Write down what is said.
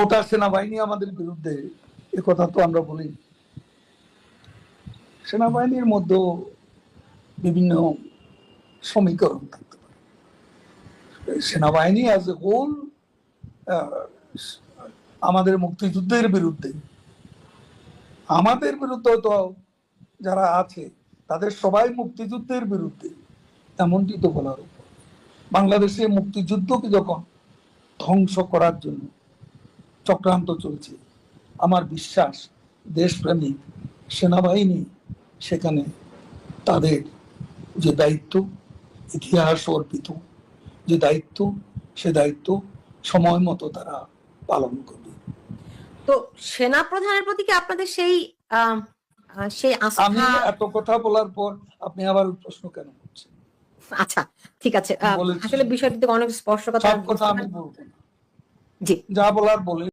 গোটা সেনাবাহিনী আমাদের বিরুদ্ধে, এ কথা তো আমরা বলি। সেনাবাহিনীর মধ্যেও বিভিন্ন সমীকরণ থাকতে পারে। সেনাবাহিনী অ্যাজ এ হোল আমাদের মুক্তিযুদ্ধের বিরুদ্ধে, আমাদের বিরুদ্ধে তো যারা আছে, তাদের সবাই মুক্তিযুদ্ধের বিরুদ্ধে, এমনটি তো বলার উপর। বাংলাদেশে মুক্তিযুদ্ধকে যখন ধ্বংস করার জন্য চক্রান্ত চলছে। আমার বিশ্বাস দেশপ্রেমিক সেনাবাহিনী সেখানে তাদের যে দায়িত্ব ইতিহাস অর্পিত যে দায়িত্ব সে দায়িত্ব সময় মতো তারা পালন করবে। তো সেনা প্রধানের প্রতি কি আপনাদের সেই সেই আমি এত কথা বলার পর আপনি আবার প্রশ্ন কেন করছেন? আচ্ছা ঠিক আছে। আসলে বিষয়টিতে অনেক স্পর্শকাতর সব কথা আমি বলব জি। যা বলার বলে